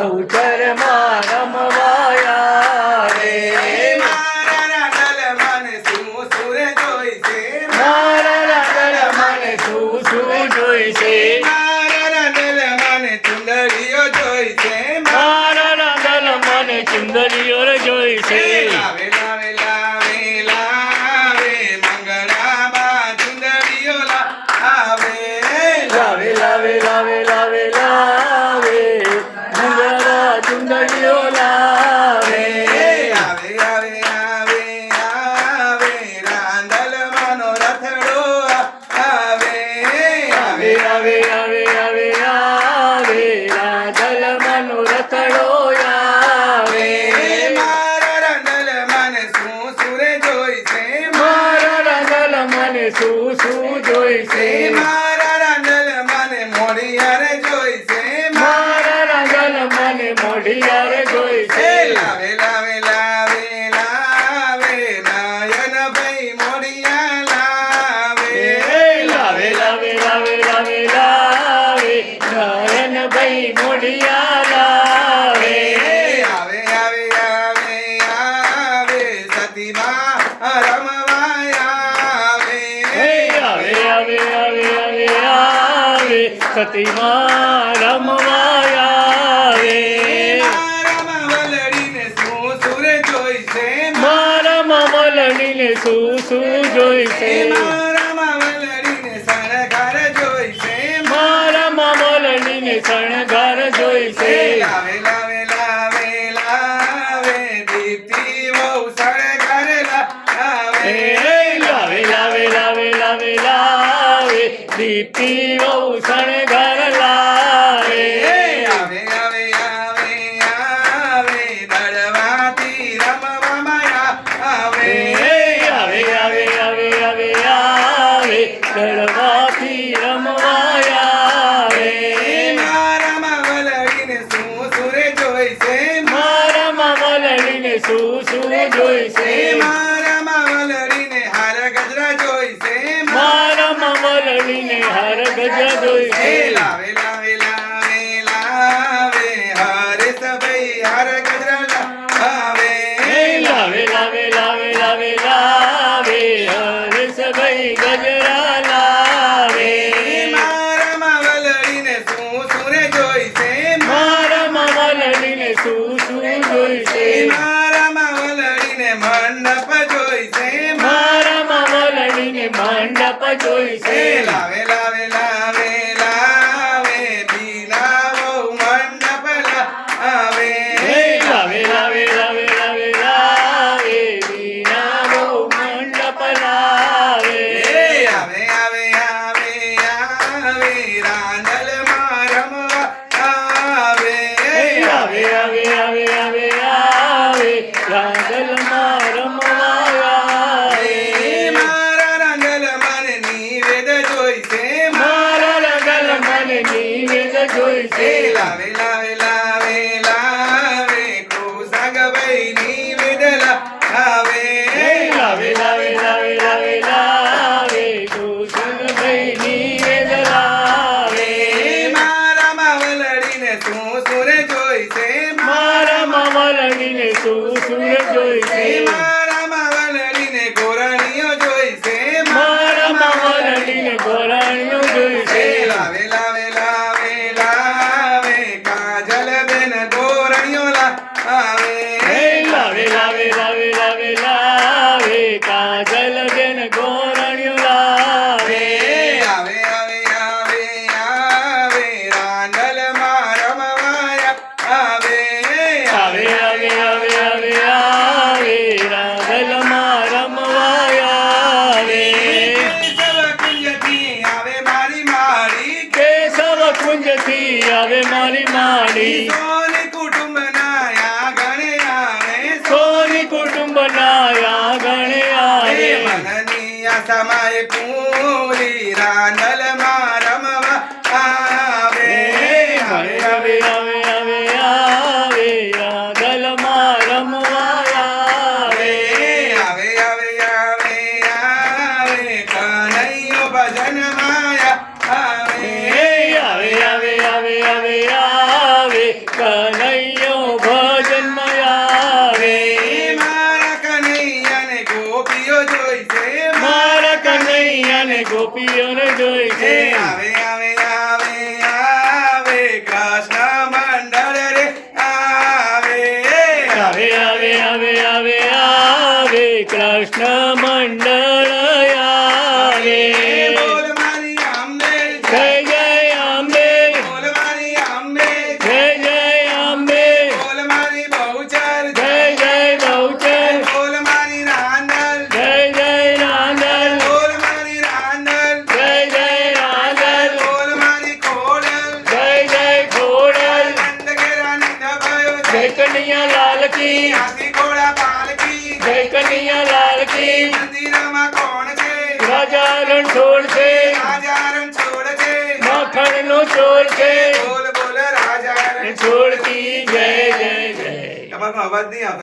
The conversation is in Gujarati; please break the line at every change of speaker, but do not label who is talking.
Oh, okay. શું
શું જોઈશે?
મારા રાંદલમાં મોડિયાર જોઈશે
મારા રંગલ મને મોઢિયાર જોઈશે.
લાવે લાવે લાવે લાવે નાયન ભાઈ મોડિયા લાવે
લાવે લાવે લાવે લાવે લાવે નાયન ભાઈ મોઢિયા
આવે આવે આવે. આવે સતીમાં રમવાયા
રે
મારામાં વલડીને શું સુર જોઈશે
મારા મમલડીને શું શું જોઈશે. મારા મમલડીને શણગાર જોઈશે.
લાવે લાવે લાવે લાવે દીપ્તિ બહુ શણગાર લાવે.
દીપ્તિ બહુ ઘર લાવે.
આવે આવે આવે આવે દળવાથી રમવામાં આવે.
આવે આવે આવે આવે આવે દળવાથી રમવાયા રે
મારામાં વલડીને શું સુરે જોઈશે?
મારા મમલડીને શું જોઈશે?
મારામાં હર
ગજા વેલા
લાવે વેલા વેલા વે હર સભઈ હાર ગજરા લાવે
વેલા લાવે લાવે લાવે લાવે લાવે હર્ષ ભાઈ ગજરા લાવે
મારામાં વલડીને શું સુરે જોઈશે?
મારા મમલડીને શું શું જોઈશે?
મારામાં વલડીને મંડપ જોઈશે
મારા મમલડીને મંડપ
લાવે લાવે લાવે આવે આવે આવે આવે. આવે
રાંદલમાં રમવા આવે
મારા રાંદલમાં નિવેદ જોઈશે
મારા રંગલ મને નિવેદ જોઈશે.
લાવે લાવે. கொஞ்சம் தீயாவே
மாறி மாடி சோனி குடும்ப நாயா கணையாவே சோனி குடும்ப
நாயா கணையாவே மனனியா சமாய
பூரி ராண்டலமா ગોપીઓને જોઈ છે
આવે
કી
હાથી ઘોડા
પાલ કી.
કોણ છે?
રાજા રણછોડ છે.
રાજા રણછોડ છે.
માખણ નો છે.
બોલ બોલ રાજા
રણછોડ જય જય જય.
અવાજ નહીં આવતો.